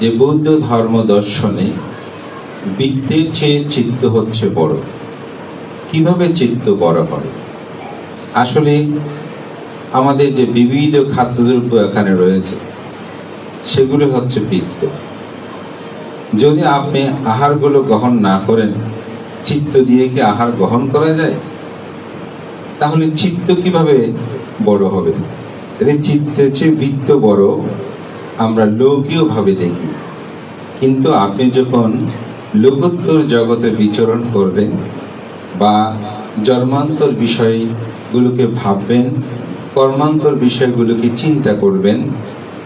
যে বৌদ্ধ ধর্ম দর্শনে বৃত্তের চেয়ে চিত্ত হচ্ছে বড়। কীভাবে চিত্ত বড় হয়? আসলে আমাদের যে বিবিধ খাদ্যদ্রব্য এখানে রয়েছে, সেগুলো হচ্ছে বৃত্ত যদি আপনি আহারগুলো গ্রহণ না করেন, চিত্ত দিয়ে কি আহার গ্রহণ করা যায়? তাহলে চিত্ত কীভাবে বড় হবে? চিত্তের চেয়ে বৃত্ত বড় আমরা লৌকীয় ভাবে দেখি। কিন্তু আপনি যখন লোকোত্তর জগতে বিচরণ করবেন বা জন্মান্তর বিষয়গুলোকে ভাববেন, কর্মান্তর বিষয়গুলোকে চিন্তা করবেন,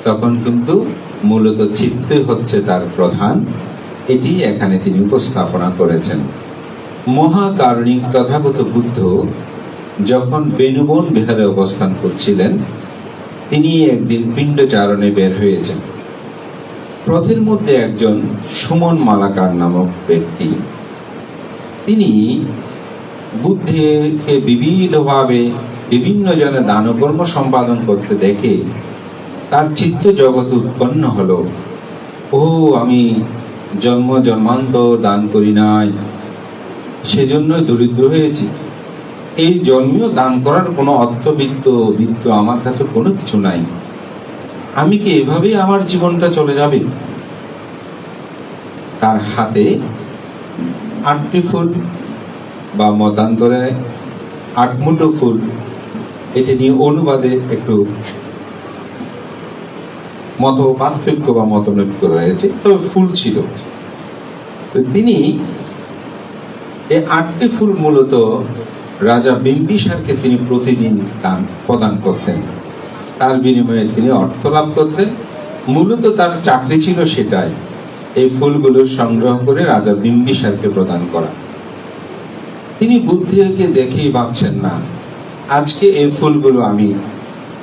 তখন কিন্তু মূলত চিত্তই হচ্ছে তার প্রধান। এটি এখানে তিনি উপস্থাপনা করেছেন। মহাকারণিক তথাগত বুদ্ধ যখন বেনুবন বিহারে অবস্থান করছিলেন তিনি একদিন পিণ্ডচারণে বের হয়েছেন। পথের মধ্যে একজন সুমন মালাকার নামক ব্যক্তি। তিনি বুদ্ধকে বিবিধভাবে বিভিন্ন জনে দানকর্ম সম্পাদন করতে দেখে তার চিত্ত জগৎ উৎপন্ন হলো। ও আমি জন্ম জন্মান্তর দান করি নাই সেজন্য দরিদ্র হয়েছি। এই জন্মেও দান করার কোনো অর্থবিত্ত বিত্ত আমার কাছে কোনো কিছু নাই। আমি কি এভাবেই আমার জীবনটা চলে যাবে? তার হাতে আটটি ফুল বা মতান্তরে আটমুটো ফুল। এটা নিয়ে অনুবাদে একটু মত পার্থক্য বা মতনৈক্য রয়েছে, তবে ফুল ছিল। তিনি এই আটটি ফুল মূলত রাজা বিম্বিসারকে তিনি প্রতিদিন দান প্রদান করতেন। তার বিনিময়ে তিনি অর্থ লাভ করতেন। মূলত তার চাকরি ছিল সেটাই। এই ফুলগুলো সংগ্রহ করে রাজা বিম্বিসারকে প্রদান করা। তিনি বুদ্ধিকে দেখেই ভাবছেন, না, আজকে এই ফুলগুলো আমি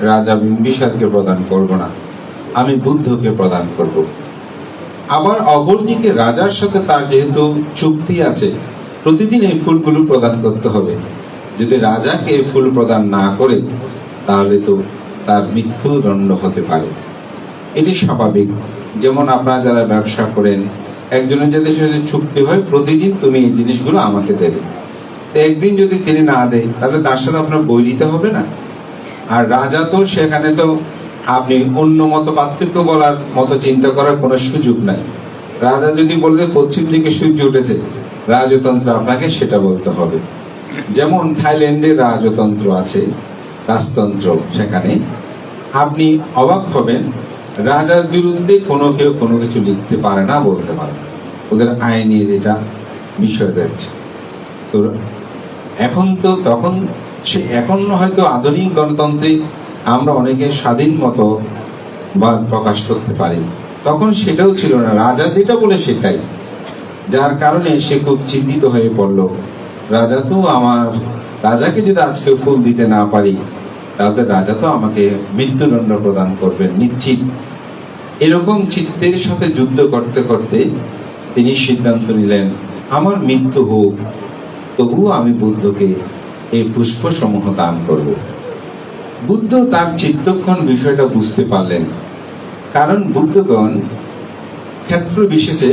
রাজা বিম্বিসারকে প্রদান করব না। আমি বুদ্ধকে প্রদান করব। আবার অপরদিকে রাজার সাথে তার যেহেতু চুক্তি আছে প্রতিদিন এই ফুলগুলো প্রদান করতে হবে। যদি রাজাকে এই ফুল প্রদান না করে, তাহলে তো তার মৃত্যুদণ্ড হতে পারে। এটি স্বাভাবিক। যেমন আপনারা যারা ব্যবসা করেন, একজনের যাদের সাথে চুক্তি হয়, প্রতিদিন তুমি এই জিনিসগুলো আমাকে দেবে। তো একদিন যদি তিনি না দেয়, তাহলে তার সাথে আপনার বই নিতে হবে না? আর রাজা তো সেখানে তো আপনি অন্য মতো পার্থক্য বলার মতো চিন্তা করার কোনো সুযোগ নাই। রাজা যদি বলতে পশ্চিম দিকে সূর্য উঠেছে রাজতন্ত্র আপনাকে সেটা বলতে হবে। যেমন থাইল্যান্ডের রাজতন্ত্র আছে, রাজতন্ত্র সেখানে। আপনি অবাক হবেন, রাজার বিরুদ্ধে কোনো কেউ কোনো কিছু লিখতে পারে না, বলতে পারে না। ওদের আইনের এটা বিষয় রয়েছে। তো এখন তো তখন সে এখন হয়তো আধুনিক গণতন্ত্রে আমরা অনেকে স্বাধীন মতো বা প্রকাশ করতে পারি। তখন সেটাও ছিল না। রাজা যেটা বলে সেটাই। যার কারণে সে খুব চিন্তিত হয়ে পড়ল। রাজা তো আমার রাজাকে যদি আজকে ফুল দিতে না পারি, তাহলে রাজা তো আমাকে মৃত্যুদণ্ড প্রদান করবেন নিশ্চিত। এরকম চিত্তের সাথে যুদ্ধ করতে করতে তিনি সিদ্ধান্ত নিলেন, আমার মৃত্যু হোক, তবুও আমি বুদ্ধকে এই পুষ্প সমূহ দান করব। বুদ্ধ তার চিত্তক্ষণ বিষয়টা বুঝতে পারলেন, কারণ বুদ্ধগণ ক্ষেত্র বিশেষে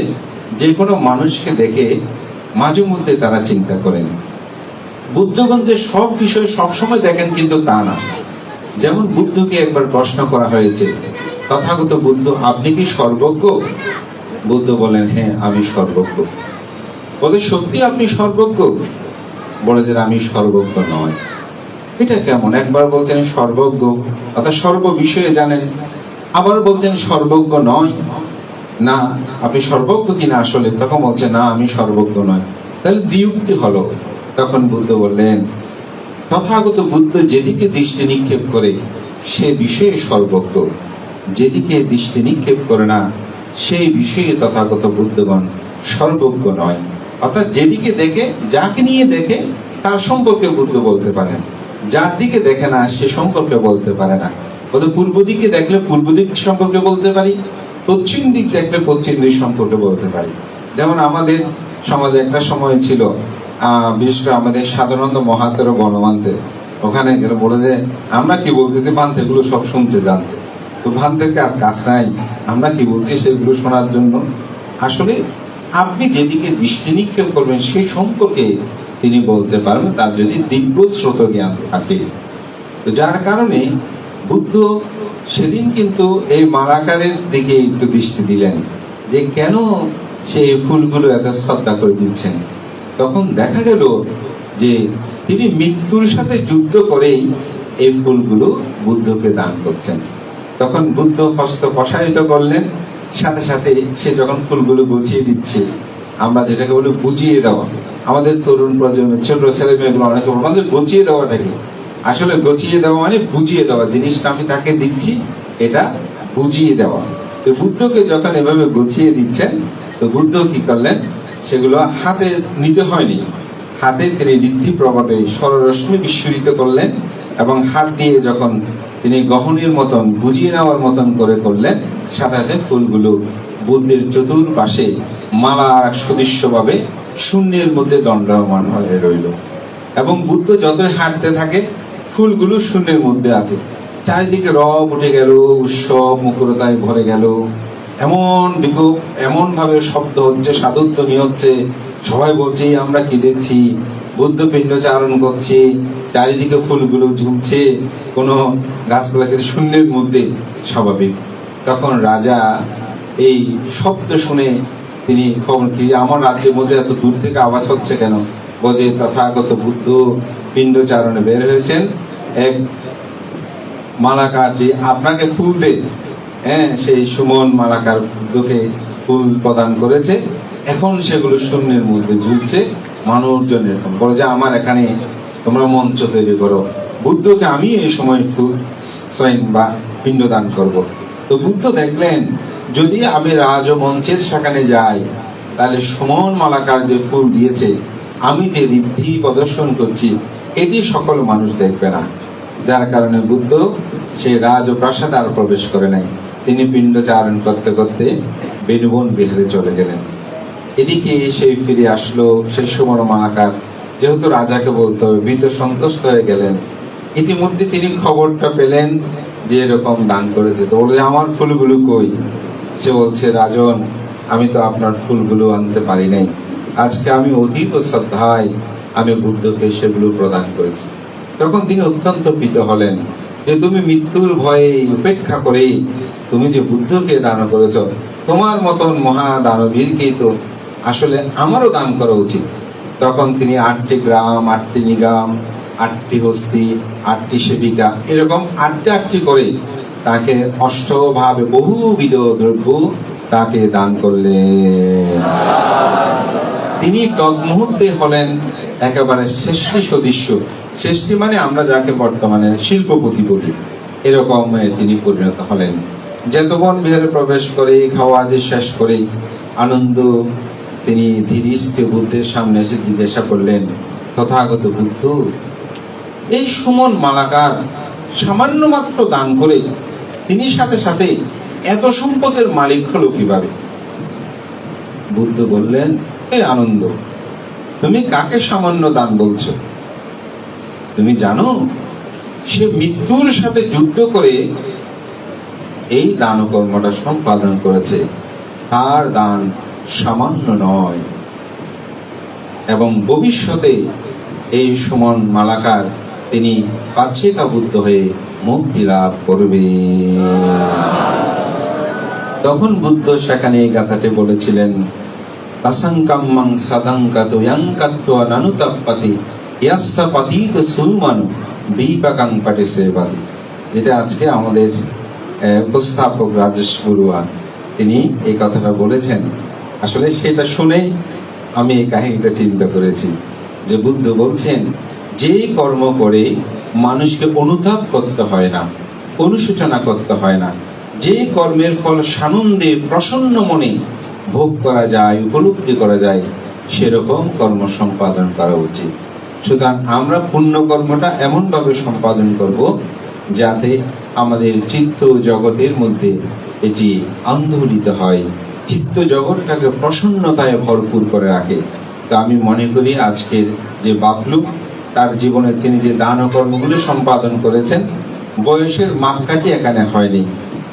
যে কোনো মানুষকে দেখে মাঝে মধ্যে তারা চিন্তা করেন। বুদ্ধগণ যে সব বিষয় সবসময় দেখেন কিন্তু তা না। যেমন বুদ্ধকে একবার প্রশ্ন করা হয়েছে, তথাগত বুদ্ধ আপনি কি সর্বজ্ঞ? বুদ্ধ বলেন হ্যাঁ আমি সর্বজ্ঞ। বলে, সত্যি আপনি সর্বজ্ঞ? বলে যে আমি সর্বজ্ঞ নয়। এটা কেমন? একবার বলতেন সর্বজ্ঞ। অর্থাৎ সর্ব বিষয়ে জানেন। আবার বলতেন সর্বজ্ঞ নয়। না, আপনি সর্বজ্ঞ কিনা আসলে? তখন বলছে, না, আমি সর্বজ্ঞ নয় তাহলে দ্বিউক্তি হলো। তখন বুদ্ধ বললেন, তথাগত বুদ্ধ যেদিকে দৃষ্টি নিক্ষেপ করে, সে বিষয়ে সর্বজ্ঞ। যেদিকে দৃষ্টি নিক্ষেপ করে না, সেই বিষয়ে তথাগত বুদ্ধগণ সর্বজ্ঞ নয়। অর্থাৎ যেদিকে দেখে, যাকে নিয়ে দেখে, তার সম্পর্কে বুদ্ধ বলতে পারেন। যার দিকে দেখে না, সে সম্পর্কে বলতে পারে না। বলতে পূর্ব দিকে দেখলে পূর্ব দিক সম্পর্কে বলতে পারি। পশ্চিম দিক দেখলে পশ্চিম দিক সম্পর্কে বলতে পারি। যেমন আমাদের সমাজে একটা সময় ছিল বিশেষ করে আমাদের সাধারণত মহাতের ও গণমান্তের ওখানে গেলে বলে যে, আমরা কি বলতেছি? পান্থ এগুলো সব শুনছে, জানছে। তো ভান্তেরকে আর কাজ নাই, আমরা কি বলছি সেগুলো শোনার জন্য? আসলে আপনি যেদিকে দৃষ্টি নিক্ষেপ করবেন সেই সম্পর্কে তিনি বলতে পারবেন, তার যদি দিব্য স্রোত জ্ঞান থাকে। তো যার কারণে বুদ্ধ সেদিন কিন্তু এই মালাকারের দিকে একটু দৃষ্টি দিলেন যে কেন সে এই ফুলগুলো এত শ্রদ্ধা করে দিচ্ছেন। তখন দেখা গেল যে তিনি মৃত্যুর সাথে যুদ্ধ করেই এই ফুলগুলো বুদ্ধকে দান করছেন। তখন বুদ্ধ হস্ত প্রসারিত করলেন, সাথে সাথে সে যখন ফুলগুলো গুছিয়ে দিচ্ছে, আমরা যেটাকে বলি বুঝিয়ে দেওয়া। আমাদের তরুণ প্রজন্মের ছোট ছেলে মেয়েগুলো অনেকে আমাদের গুছিয়ে দেওয়াটা কি? আসলে গুছিয়ে দেওয়া মানে বুঝিয়ে দেওয়া। জিনিসটা আমি তাকে দিচ্ছি, এটা বুঝিয়ে দেওয়া। তো বুদ্ধকে যখন এভাবে গুছিয়ে দিচ্ছেন, তো বুদ্ধ কি করলেন? সেগুলো হাতে নিতে হয়নি। হাতে তিনি ঋদ্ধি প্রভাবে সররশ্মি বিস্ফোরিত করলেন এবং হাত দিয়ে যখন তিনি গহনের মতন, বুঝিয়ে নেওয়ার মতন করে করলেন, সাথে ফুলগুলো বুদ্ধের চতুর্পাশে মালা সদৃশ্যভাবে শূন্যের মধ্যে দণ্ডমান হয়ে রইল। এবং বুদ্ধ যতই হাঁটতে থাকে ফুলগুলো শূন্যের মধ্যে আছে। চারিদিকে রব উঠে গেল, উৎসব মুখরতায় ভরে গেল। এমন বিকোপ এমন ভাবে শব্দ হচ্ছে সাধুত্বনি হচ্ছে সবাই বলছে "এই আমরা কি দেখছি? বুদ্ধ পিণ্ড চারণ করছে, চারিদিকে ফুলগুলো ঝুলছে, কোনো গাছপালা কিন্তু শূন্যের মধ্যে, স্বাভাবিক। তখন রাজা এই শব্দ শুনে তিনি খবর কি, আমার রাজ্যের মধ্যে এত দূর থেকে আওয়াজ হচ্ছে কেন? বজে তথাগত বুদ্ধ পিণ্ড চারণে বের হয়েছেন। এক মালাকার যে আপনাকে ফুল দে হ্যাঁ সেই সুমন মালাকার বুদ্ধকে ফুল প্রদান করেছে। এখন সেগুলো শূন্যের মধ্যে ঝুলছে, মানুষজন এরকম। বলে যে, আমার এখানে তোমরা মঞ্চ তৈরি করো। বুদ্ধকে আমি এই সময় ফুল সৈন বা পিণ্ডদান করব। তো বুদ্ধ দেখলেন, যদি আমি রাজমঞ্চের সেখানে যাই, তাহলে সুমন মালাকার যে ফুল দিয়েছে আমি যে ঋদ্ধি প্রদর্শন করছি, এটি সকল মানুষ দেখবে না। যার কারণে বুদ্ধ সে রাজপ্রাসাদ আর প্রবেশ করে নাই। তিনি পিণ্ড চারণ করতে করতে বেনুবন বিহারে চলে গেলেন। এদিকে সেই ফিরে আসলো সেই সুমন মালাকার যেহেতু রাজাকে বলতে হবে, ভীত সন্তুষ্ট হয়ে গেলেন। ইতিমধ্যে তিনি খবরটা পেলেন যে এরকম দান করেছে। তো বলে, আমার ফুলগুলো কই? সে বলছে, রাজন, আমি তো আপনার ফুলগুলো আনতে পারি নাই। আজকে আমি অতীব শ্রদ্ধায় আমি বুদ্ধকে সেগুলো প্রদান করেছি। তখন তিনি অত্যন্ত প্রীত হলেন যে তুমি মৃত্যুর ভয়ে উপেক্ষা করে তুমি যে বুদ্ধকে দান করেছ, তোমার মতন মহা দানবীরকেই তো আসলে আমারও দান করা উচিত। তখন তিনি আটটি গ্রাম, আটটি নিগাম, আটটি হস্তি, আটটি সেবিকা এরকম আটটি আটটি করে তাকে অষ্টভাবে বহুবিধ দ্রব্য তাকে দান করলেন। তিনি তৎমুহূর্তে হলেন একেবারে শ্রেষ্ঠী সদৃশ্য শ্রেষ্ঠী মানে আমরা যাকে বর্তমানে শিল্পপতি বলি। এরকম তিনি পরিণত হলেন। জেতবন বিহারে প্রবেশ করে খাওয়া দিয়ে শেষ করে আনন্দ তিনি ধীরিস্থে বুদ্ধের সামনে এসে জিজ্ঞাসা করলেন, তথাগত বুদ্ধ, এই সুমন মালাকার সামান্য মাত্র দান করে তিনি সাথে সাথে এত সম্পদের মালিক হলো কীভাবে? বুদ্ধ বললেন আনন্দ। তুমি কাকে সামান্য দান বলছো? তুমি জানো, সে মৃত্যুর সাথে যুদ্ধ করে এই দান কর্মটা সম্পাদন করেছে। তার দান সামান্য নয়। এবং ভবিষ্যতে এই সুমন মালাকার, তিনি পাচ্ছেকা বুদ্ধ হয়ে মুক্তি লাভ করবে। তখন বুদ্ধ সেখানে এই গাথাটি বলেছিলেন অসংকাম্মং সদঙ্কাত ইয়াঙ্কাত্ব নানুতাপ্পাতি ইয়াস্সা পাতিত সুমানু বিপাকাং পাটি সেবাতি যেটা আজকে আমাদের উপস্থাপক রাজেশ বড়ুয়া, তিনি এই কথাটা বলেছেন। আসলে সেটা শুনেই আমি এই কাহিনীটা চিন্তা করেছি, যে বুদ্ধ বলছেন যে কর্ম করে মানুষকে অনুতাপ করতে হয় না, অনুশোচনা করতে হয় না যে কর্মের ফল সানন্দে প্রসন্ন মনে ভোগ করা যায়, উপলব্ধি করা যায়, সেরকম কর্ম সম্পাদন করা উচিত। সুতরাং আমরা পুণ্য কর্মটা এমনভাবে সম্পাদন করব যাতে আমাদের চিত্ত জগতের মধ্যে এটি আন্দোলিত হয়। চিত্ত জগৎটাকে প্রসন্নতায় ভরপুর করে রাখে। তা আমি মনে করি আজকের যে বাবলু, তার জীবনে তিনি যে দান কর্মগুলো সম্পাদন করেছেন, বয়সের মাপকাঠি এখানে হয়নি।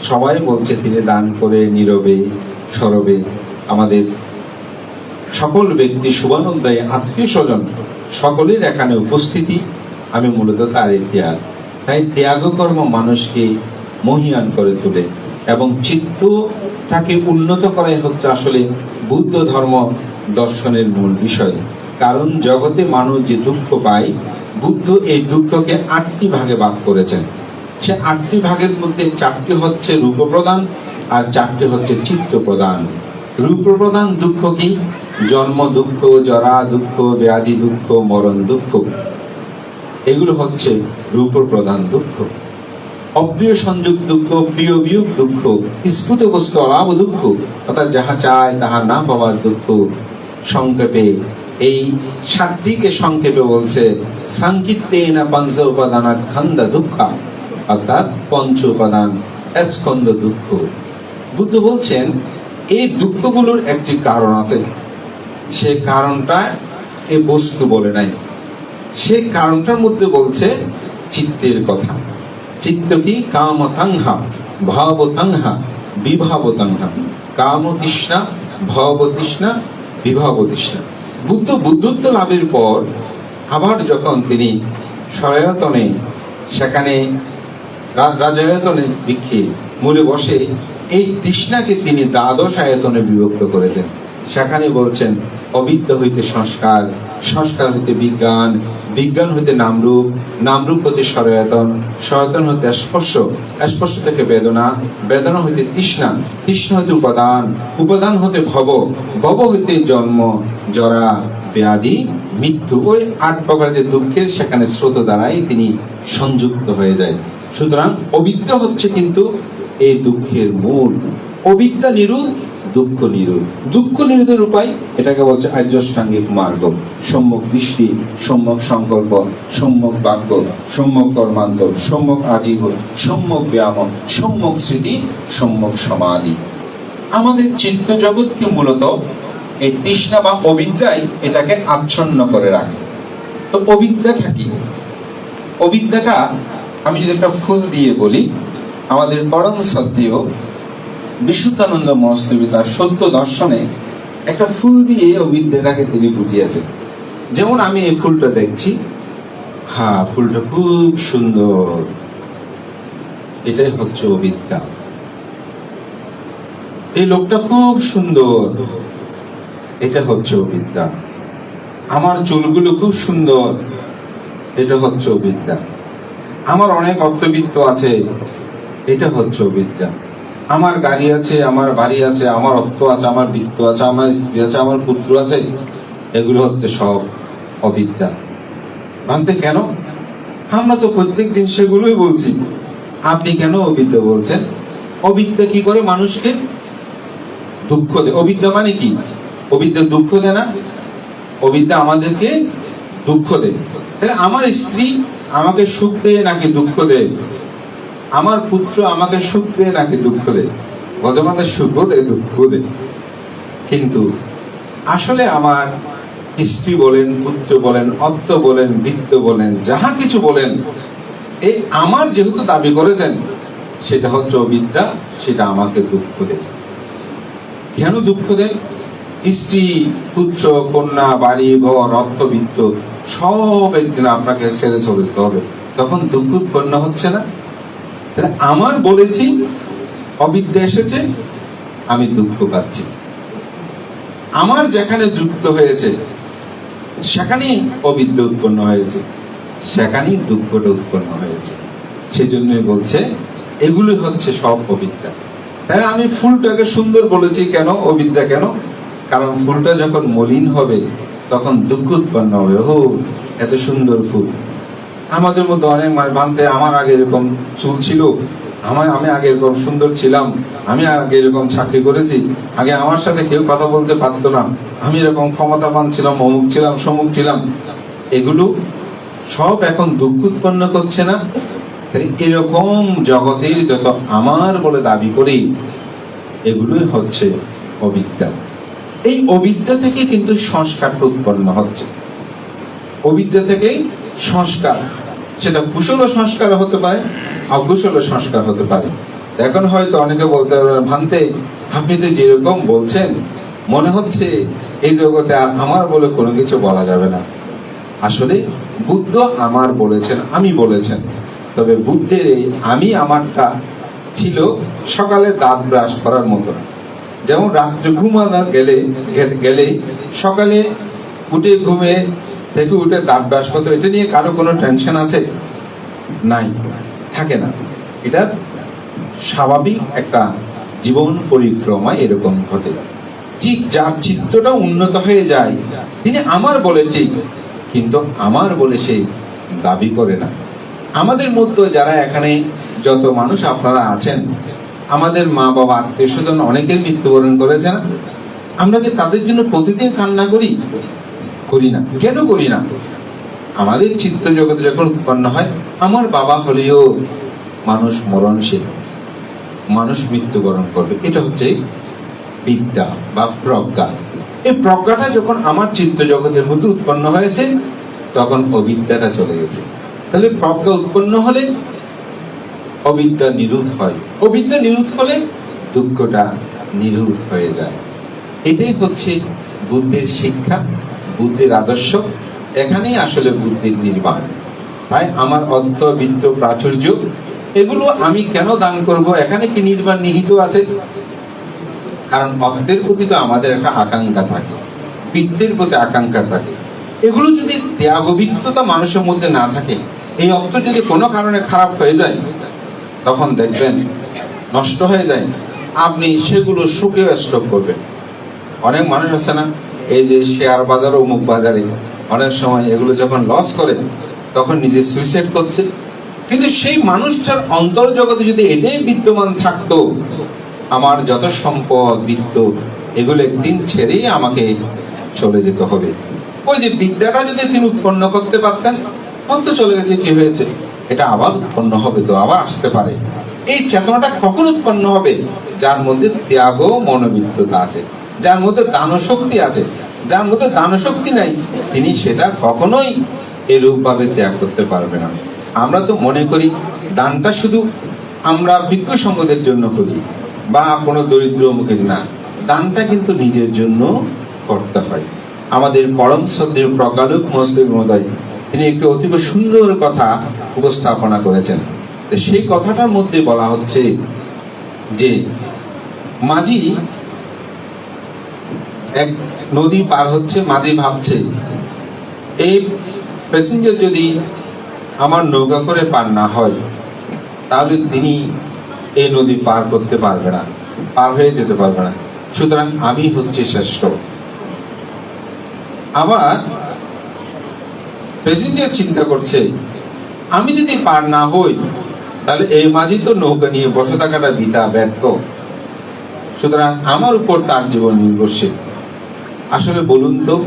সবাই বলছে তিনি দান করে নীরবে, সরবে। আমাদের সকল ব্যক্তি শুভানুদ্দায়ী আত্মীয় স্বজন সকলের এখানে উপস্থিতি আমি মূলত তার ত্যাগ। তাই ত্যাগকর্ম মানুষকে মহিয়ান করে তোলে এবং চিত্তটাকে উন্নত করাই হচ্ছে আসলে বুদ্ধ ধর্ম দর্শনের মূল বিষয়। কারণ জগতে মানুষ যে দুঃখ পায়, বুদ্ধ এই দুঃখকে আটটি ভাগে ভাগ করেছেন। সে আটটি ভাগের মধ্যে চারটি হচ্ছে রূপ প্রদান আর চারটি হচ্ছে চিত্ত প্রদান রূপ প্রদান দুঃখ কি? জন্ম দুঃখ, জরা দুঃখ, ব্যাধি দুঃখ, মরণ দুঃখ। এগুলো হচ্ছে রূপ প্রদান দুঃখ। অপ্রিয় সংযোগ দুঃখ, প্রিয় বিয়োগ দুঃখ স্ফুট বস্তু অলাভ দুঃখ, অর্থাৎ যাহা চায় তাহা না পাওয়ার দুঃখ। সংক্ষেপে, এই সাতটিকে সংক্ষেপে বলছে সাংকিত্যে না পঞ্চ উপাদান খন্দা দুঃখ, অর্থাৎ পঞ্চ উপাদান স্কন্দ দুঃখ। বুদ্ধ বলছেন এই দুঃখগুলোর একটি কারণ আছে। সে কারণটা এ বস্তু বলে নাই। সে কারণটার মধ্যে বলছে চিত্তের কথা। চিত্ত কি? কাম তাংহা বিভাবতাংহা। তাংহা বিভাব তাংহা কাম তৃষ্ণা ভব তৃষ্ণা বিভাব তৃষ্ণা বুদ্ধ বুদ্ধত্ব লাভের পর আবার যখন তিনি সরায়তনে, সেখানে রাজায়তনে ভিক্ষে মূলে বসে এই তৃষ্ণাকে তিনি দ্বাদশ আয়তনে বিভক্ত করেছেন। সেখানে বলছেন, অবিদ্যা হইতে সংস্কার সংস্কার হইতে বিজ্ঞান বিজ্ঞান হইতে নামরূপ নামরূপ হইতে সরায়তন সরায়তন হইতে স্পর্শ স্পর্শ থেকে বেদনা বেদনা হইতে তৃষ্ণা তৃষ্ণা হইতে উপাদান উপাদান হতে ভব ভব হইতে জন্ম, জরা, ব্যাধি, মৃত্যু ওই আট প্রকারের যে দুঃখের সেখানে স্রোত দ্বারাই তিনি সংযুক্ত হয়ে যায়। সুতরাং অবিদ্যা হচ্ছে কিন্তু এই দুঃখের মূল। অবিদ্যা নিরোধ দুঃখ নিরোধ দুঃখ নিরোধের উপায় এটাকে বলছে আর্যষ্টাঙ্গিক মার্গ। সম্যক দৃষ্টি, সম্যক সংকল্প, সম্যক বাক্য, সম্যক কর্মান্তর, সম্যক আজীবন, সম্যক ব্যায়াম, সম্যক স্মৃতি, সম্যক সমাধি। আমাদের চিত্ত জগৎকে মূলত এই তৃষ্ণা বা অবিদ্যায় এটাকে আচ্ছন্ন করে রাখে। তো অবিদ্যাটা কি? অবিদ্যাটা আমি যদি একটা ফুল দিয়ে বলি আমাদের পরম সত্ত্বেও বিশুদ্ধানন্দ মহস্তবী তার সত্য দর্শনে একটা ফুল দিয়ে অবিদ্যাটাকে তিনি বুঝিয়েছেন। যেমন আমি এই ফুলটা দেখছি। হ্যাঁ ফুলটা খুব সুন্দর। এটাই হচ্ছে অবিদ্যা এই লোকটা খুব সুন্দর। এটা হচ্ছে অবিদ্যা আমার চুলগুলো খুব সুন্দর। এটা হচ্ছে অবিদ্যা আমার অনেক অর্থবিত্ত আছে। এটা হচ্ছে অবিদ্যা আমার গাড়ি আছে, আমার বাড়ি আছে, আমার অর্থ আছে, আমার বৃত্ত আছে, আমার স্ত্রী আছে, আমার পুত্র আছে, এগুলো হচ্ছে সব অবিদ্যা ভাবতে কেন? আমরা তো প্রত্যেক দিন সেগুলোই বলছি। আপনি কেন অবিদ্যা বলছেন? অবিদ্যা কি করে মানুষকে? দুঃখ দেয় অবিদ্যা মানে কি? অবিদ্যা দুঃখ দেয় না? অবিদ্যা আমাদেরকে দুঃখ দেয় তাহলে আমার স্ত্রী আমাকে সুখ দেয় নাকি দুঃখ দেয়? আমার পুত্র আমাকে সুখ দেয় নাকি দুঃখ দেয়? ভগবানের সুখও দেয়, দুঃখ দেয়। কিন্তু আসলে আমার স্ত্রী বলেন, পুত্র বলেন অর্থ বলেন বৃত্ত বলেন, যাহা কিছু বলেন, এই আমার যেহেতু দাবি করেছেন, সেটা হচ্ছে অবিদ্যা, সেটা আমাকে দুঃখ দেয়। কেন দুঃখ দেয়? স্ত্রী, পুত্র, কন্যা, বাড়ি, ঘর অর্থবিত্ত সব একদিন আপনাকে ছেড়ে চলে যেতে হবে। তখন দুঃখ উৎপন্ন হচ্ছে না? তাহলে আমার বলেছি, অবিদ্যা এসেছে, আমি দুঃখ পাচ্ছি। আমার যেখানে যুক্ত হয়েছে, সেখানেই অবিদ্যা উৎপন্ন হয়েছে, সেখানেই দুঃখটা উৎপন্ন হয়েছে। সেজন্যই বলছে এগুলি হচ্ছে সব অবিদ্যা। তাহলে আমি ফুলটাকে সুন্দর বলেছি কেন, অবিদ্যা কেন? কারণ ফুলটা যখন মলিন হবে, তখন দুঃখ উৎপন্ন হবে। ও এত সুন্দর ফুল। আমাদের মধ্যে অনেক মানুষ ভাবতে আমার আগে এরকম চুল ছিল। আমার, আমি আগে এরকম সুন্দর ছিলাম। আমি আগে এরকম চাকরি করেছি। আগে আমার সাথে কেউ কথা বলতে পারতো না। আমি এরকম ক্ষমতাবান ছিলাম, অমুক ছিলাম, সমুক ছিলাম। এগুলো সব এখন দুঃখ উৎপন্ন করছে না? এরকম জগতের যত আমার বলে দাবি করি, এগুলোই হচ্ছে অবিদ্যা। এই অবিদ্যা থেকে কিন্তু সংস্কারটা উৎপন্ন হচ্ছে। অবিদ্যা থেকেই সংস্কার। সেটা কুশল সংস্কার হতে পারে অকুশল সংস্কার হতে পারে। এখন হয়তো অনেকে বলতে পারবেন ভান্তে, আপনি তো যেরকম বলছেন, মনে হচ্ছে এই জগতে আর আমার বলে কোনো কিছু বলা যাবে না। আসলে বুদ্ধ আমার বলেছেন, আমি বলেছেন। তবে বুদ্ধের এই আমি আমারটা ছিল সকালে দাঁত ব্রাশ করার মতো যেমন রাত্রে ঘুমানোর গেলে গেলে সকালে উঠে ঘুমে থেকে উঠে দাঁত ব্রাশ করতে, এটা নিয়ে কারও কোনো টেনশন আছে? নাই, থাকে না। এটা স্বাভাবিক একটা জীবন পরিক্রমা এরকম ঘটে ঠিক যার চিত্তটা উন্নত হয়ে যায়, তিনি আমার বলে ঠিক, কিন্তু আমার বলে সে দাবি করে না। আমাদের মধ্যে যারা এখানে যত মানুষ আপনারা আছেন, আমাদের মা বাবা, আত্মীয় স্বজন অনেকের মৃত্যুবরণ করেছেন। আমরা কি তাদের জন্য প্রতিদিন কান্না করি? করি না কেন করি না আমাদের চিত্ত জগতে যখন উৎপন্ন হয়, আমার বাবা হলেও মানুষ মরণশীল, মানুষ মৃত্যুবরণ করবে। এটা হচ্ছে বিদ্যা বা প্রজ্ঞা। এই প্রজ্ঞাটা যখন আমার চিত্ত জগতের মধ্যে উৎপন্ন হয়েছে, তখন অবিদ্যাটা চলে গেছে। তাহলে প্রজ্ঞা উৎপন্ন হলে অবিদ্যা নিরোধ হয়। অবিদ্যা নিরোধ হলে দুঃখটা নিরোধ হয়ে যায়। এটাই হচ্ছে বুদ্ধের শিক্ষা। বুদ্ধের আদর্শ, এখানেই আসলে বুদ্ধির নির্বাণ তাই আমার অর্থ বিত্ত প্রাচুর্য, এগুলো আমি কেন দান করব? এখানে কি নির্বাণ নিহিত আছে? কারণ অর্থের প্রতি তো আমাদের একটা আকাঙ্ক্ষা থাকে বৃত্তের প্রতি আকাঙ্ক্ষা থাকে। এগুলো যদি ত্যাগবিত্ততা মানুষের মধ্যে না থাকে, এই অর্থ যদি কোনো কারণে খারাপ হয়ে যায়, তখন দেখবেন নষ্ট হয়ে যায়। আপনি সেগুলো সুখে স্টক করবেন। অনেক মানুষ আছে না এই যে শেয়ার বাজার, অমুক বাজারে অনেক সময় এগুলো যখন লস করে, তখন নিজে সুইসাইড করছে। কিন্তু সেই মানুষটার অন্তর জগতে যদি এটাই বিদ্যমান থাকতো, আমার যত সম্পদ বিত্ত এগুলো একদিন ছেড়েই আমাকে চলে যেতে হবে। ওই যে বিদ্যাটা যদি তিনি উৎপন্ন করতে পারতেন অন্ত চলে গেছে, কি হয়েছে? এটা আবার উৎপন্ন হবে তো, আবার আসতে পারে। এই চেতনাটা কখন উৎপন্ন হবে? যার মধ্যে ত্যাগ মনোবিত্ততা আছে। যার মধ্যে দান শক্তি আছে, যার মধ্যে দান শক্তি নাই, তিনি সেটা কখনোই এরূপ ভাবে ত্যাগ করতে পারবে না। আমরা তো মনে করি, দানটা শুধু আমরা ভিক্ষ সম্পদের জন্য করি, বা কোনো দরিদ্র মুখের না। দানটা কিন্তু নিজের জন্য করতে হয়। আমাদের পরম শ্রদ্ধেয় প্রকালক মুসলিম মহোদয়, তিনি একটি অতীব সুন্দর কথা উপস্থাপনা করেছেন। সেই কথাটার মধ্যে বলা হচ্ছে যে, মাঝি এক নদী পার হচ্ছে, মাঝি ভাবছে। এই প্যাসেঞ্জার যদি আমার নৌকা করে পার না হয়, তাহলে তিনি এই নদী পার করতে পারবে না, পার হয়ে যেতে পারবে না। সুতরাং আমি হচ্ছে শ্রেষ্ঠ। আবার প্যাসেঞ্জার চিন্তা করছে, আমি যদি পার না হই, তাহলে এই মাঝি তো নৌকা নিয়ে বসে থাকাটা বিতা ব্যর্থ। সুতরাং আমার উপর তার জীবন নির্ভরশীল। আসলে বলুন তো,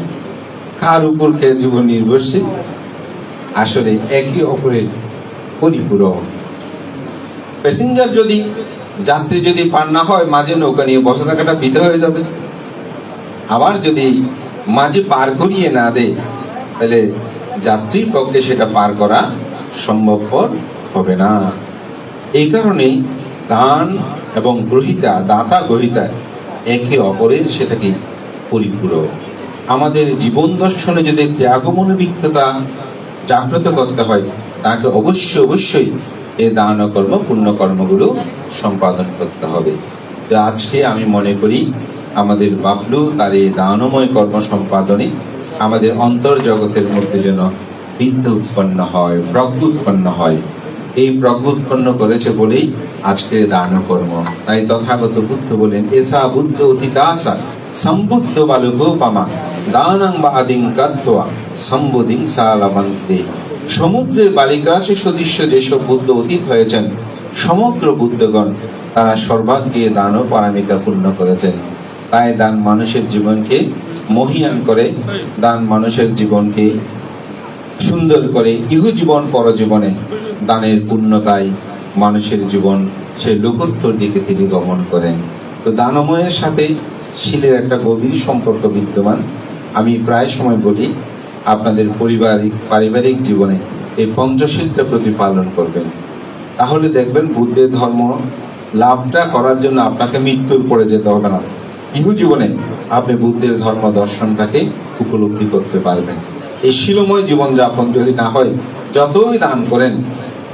কার উপর কে জীবন নির্ভরশীল? আসলে একে অপরের পরিপূরক। প্যাসেঞ্জার যদি, যাত্রী যদি পার না হয়, মাঝে নৌকা নিয়ে বসে থাকাটা বিতে হয়ে যাবে। আবার যদি মাঝে পার করিয়ে না দেয়, তাহলে যাত্রীর পক্ষে সেটা পার করা সম্ভবপর হবে না। এই কারণে দান এবং গ্রহিতা দাতা গ্রহিতা একে অপরের সেটাকে পরিপূরক। আমাদের জীবন দর্শনে যদি ত্যাগ মনোবিকতা জাগ্রত করতে হয়, তাকে অবশ্যই অবশ্যই এই দান কর্ম পুণ্য কর্মগুলো সম্পাদন করতে হবে। তো আজকে আমি মনে করি, আমাদের বাবলু তার এই দানময় কর্ম সম্পাদনে আমাদের অন্তর জগতের মধ্যে যেন বিদ্যা উৎপন্ন হয়, প্রজ্ঞ উৎপন্ন হয়। এই প্রজ্ঞ উৎপন্ন করেছে বলেই আজকের দান কর্ম তাই তথাগত বুদ্ধ বলেন, এসা বুদ্ধ অতিদাসা সম্বুদ্ধ বালুগোপামা দানাং বা আদিং কাত্তয়া সম্বোধিং সালাবন্তে সমুদ্রের বালিকারাশি সদৃশ্য যেসব বুদ্ধ অতীত হয়েছেন সমগ্র বুদ্ধগণ তারা সর্বাগ্যে দান ও পারামিতা পূর্ণ করেছেন তাই দান মানুষের জীবনকে মহিয়ান করে দান মানুষের জীবনকে সুন্দর করে ইহু জীবন পরজীবনে দানের পূর্ণতায় মানুষের জীবন সে লোকোত্তর দিকে তিনি গমন করেন তো দানময়ের সাথে শিলের একটা গভীর সম্পর্ক বিদ্যমান। আমি প্রায় সময় বলি, আপনাদের পারিবারিক পারিবারিক জীবনে এই পঞ্চশীলটা প্রতিপালন করবেন। তাহলে দেখবেন বুদ্ধের ধর্ম, লাভটা করার জন্য আপনাকে মৃত্যুর পরে যেতে হবে না। ইহু জীবনে আপনি বুদ্ধের ধর্ম দর্শনটাকে উপলব্ধি করতে পারবেন। এই শিলময় জীবনযাপন যদি না হয়, যতই দান করেন,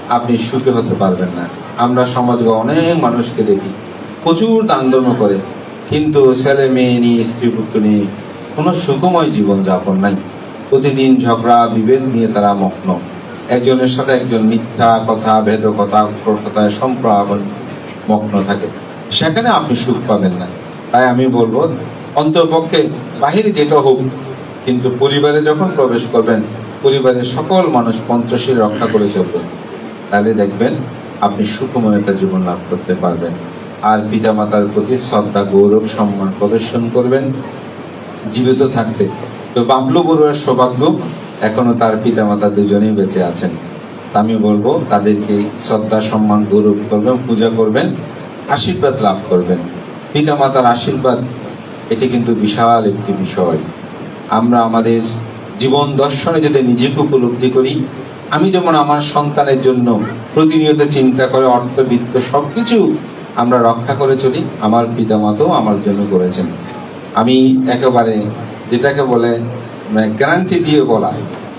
আপনি সুখী হতে পারবেন না। আমরা সমাজে অনেক মানুষকে দেখি, প্রচুর দান করে কিন্তু ছেলে মেয়ে নিয়ে, স্ত্রী পুত্র নিয়ে কোনো সুখময় জীবনযাপন নাই। প্রতিদিন ঝগড়া, বিভেদ নিয়ে তারা মগ্ন। একজনের সাথে একজন মিথ্যা কথা ভেদ কথা কথায় সম্প্রদান মগ্ন থাকে। সেখানে আপনি সুখ পাবেন না। তাই আমি বলব, অন্তর্পক্ষে বাহিরে যেটা হোক, কিন্তু পরিবারে যখন প্রবেশ করবেন, পরিবারের সকল মানুষ পঞ্চশীল রক্ষা করে চলবেন। তাহলে দেখবেন, আপনি সুখময়তা জীবন লাভ করতে পারবেন। আর পিতামাতার প্রতি শ্রদ্ধা, গৌরব, সম্মান প্রদর্শন করবেন। জীবিত থাকতে। তো বাবলু বড়ুয়ার সৌভাগ্য, এখনও তার পিতামাতা দুজনেই বেঁচে আছেন। আমি বলব, তাদেরকে শ্রদ্ধা, সম্মান, গৌরব করবেন, পূজা করবেন, আশীর্বাদ লাভ করবেন। পিতামাতার আশীর্বাদ, এটি কিন্তু বিশাল একটি বিষয়। আমরা আমাদের জীবন দর্শনে যদি নিজেকে উপলব্ধি করি, আমি যেমন আমার সন্তানের জন্য প্রতিনিয়ত চিন্তা করে অর্থবিত্ত সবকিছু আমরা রক্ষা করে চলি, আমার পিতামাতাও আমার জন্য করেছেন। আমি একেবারে যেটাকে বলে গ্যারান্টি দিয়ে বলা,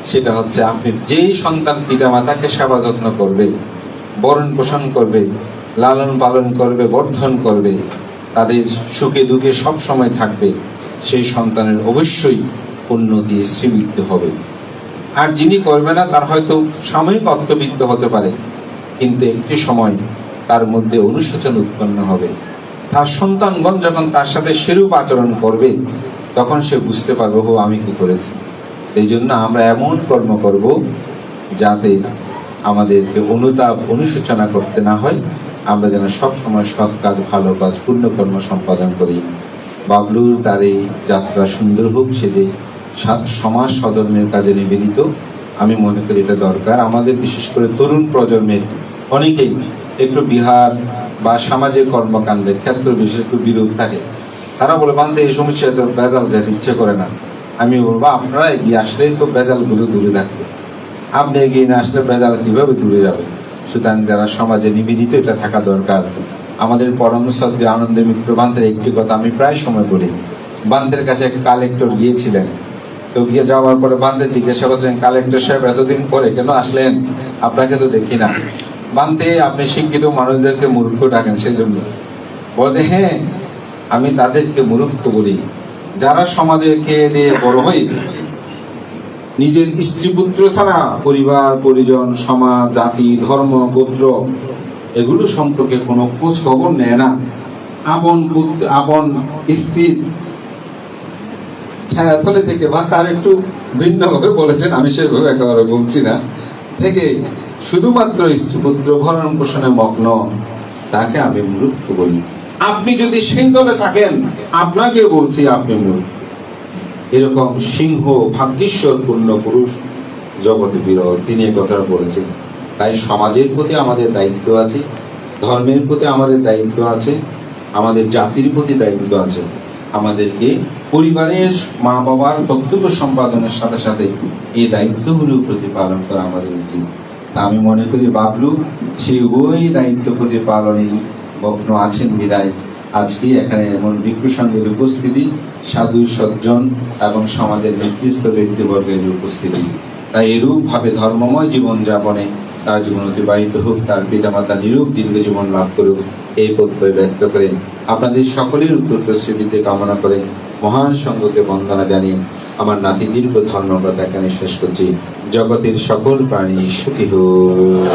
সেটা হচ্ছে আপনি যেই সন্তান পিতামাতাকে সেবা যত্ন করবে, বরণ পোষণ করবে, লালন পালন করবে, বর্ধন করবে, তাদের সুখে দুঃখে সব সময় থাকবে, সেই সন্তানের অবশ্যই উন্নতি শ্রীবৃদ্ধি হবে। আর যিনি করবে না, তার হয়তো সাময়িক অর্থবিত্ত হতে পারে, কিন্তু একটি সময় তার মধ্যে অনুশোচন উৎপন্ন হবে। তার সন্তানগণ যখন তার সাথে সেরূপ আচরণ করবে, তখন সে বুঝতে পারবে হো আমি কি করেছি? এই জন্য আমরা এমন কর্ম করব যাতে আমাদেরকে অনুতাপ, অনুশোচনা করতে না হয়। আমরা যেন সব সময় সৎ কাজ, ভালো কাজ পুণ্যকর্ম সম্পাদন করি। বাবলুর তার এই যাত্রা সুন্দর হোক, সে যে সমাজ সদর্মের কাজে নিবেদিত, আমি মনে করি এটা দরকার। আমাদের বিশেষ করে তরুণ প্রজন্মের অনেকেই একটু বিহার বা সামাজিক কর্মকাণ্ডে ক্ষেত্র বিশেষ একটু বিরোধ থাকে, তারা বলে বান্ধে এই সমস্যায় তো বেজাল যেতে ইচ্ছে করে না। আমি বলব, আপনারা এগিয়ে আসলেই তো বেজালগুলো দূরে থাকবে। আপনি এগিয়ে না আসলে বেজাল কীভাবে দূরে যাবে? সুতরাং যারা সমাজে নিবেদিত, এটা থাকা দরকার। আমাদের পরম শ্রদ্ধে আনন্দ মিত্র বান্ধের একটি কথা আমি প্রায় সময় বলি। বান্ধের কাছে এক কালেক্টর গিয়েছিলেন। তো গিয়ে যাওয়ার পরে বান্ধে জিজ্ঞাসা করছেন, কালেক্টর সাহেব, এতদিন পরে কেন আসলেন? আপনাকে তো দেখি না। বান্ধে আপনি শিক্ষিত মানুষদেরকে মূর্খ ডাকেন সেই জন্য বলছে হ্যাঁ আমি তাদেরকে মূর্খ বলি। যারা সমাজে খেয়ে দিয়ে বড় হয়, নিজের স্ত্রী পুত্র ছাড়া পরিবার, পরিজন, সমাজ, জাতি, ধর্ম, গোত্র, এগুলো সম্পর্কে কোনো খোঁজ খবর নেয় না। আপন পুত্র, আপন স্ত্রীর ছায়াতলে থেকে বা তার একটু ভিন্নভাবে বলেছেন, আমি সেভাবে একেবারে বলছি না। থেকে শুধুমাত্র পুত্র ভরণ পোষণে মগ্ন, তাকে আমি মূর্খ বলি। আপনি যদি সেই দলে থাকেন আপনাকে বলছি আপনি মূর্খ। এরকম সিংহ ভাগ্যেশ্বর পূর্ণ পুরুষ জগতে বিরল, তিনি এ কথা বলেছেন। তাই সমাজের প্রতি আমাদের দায়িত্ব আছে, ধর্মের প্রতি আমাদের দায়িত্ব আছে, আমাদের জাতির প্রতি দায়িত্ব আছে। আমাদেরকে পরিবারের মা বাবার কর্তব্য সম্পাদনের সাথে সাথে এই দায়িত্বগুলো প্রতিপালন করা আমাদের উচিত। আমি মনে করি বাবলু, সেই উভয় দায়িত্ব প্রতিপালনেই মগ্ন আছেন বিদায়। আজকে এখানে এমন ভিক্ষু সঙ্গের উপস্থিতি, সাধু সজ্জন এবং সমাজের নেতৃত্ব ব্যক্তিবর্গের উপস্থিতি। তাই এরূপ ভাবে ধর্মময় জীবন যাপনে তার জীবন অতিবাহিত হোক, তার পিতামাতা নিরূপ দীর্ঘ জীবন লাভ করুক, এই প্রত্যয় ব্যক্ত করে আপনাদের সকলের উত্তর স্মৃতিতে কামনা করে মহান সঙ্গকে বন্দনা জানিয়ে আমার নাতি দীর্ঘ ধর্মকথা এখানে শেষ করছি। জগতের সকল প্রাণী সুখী হোক।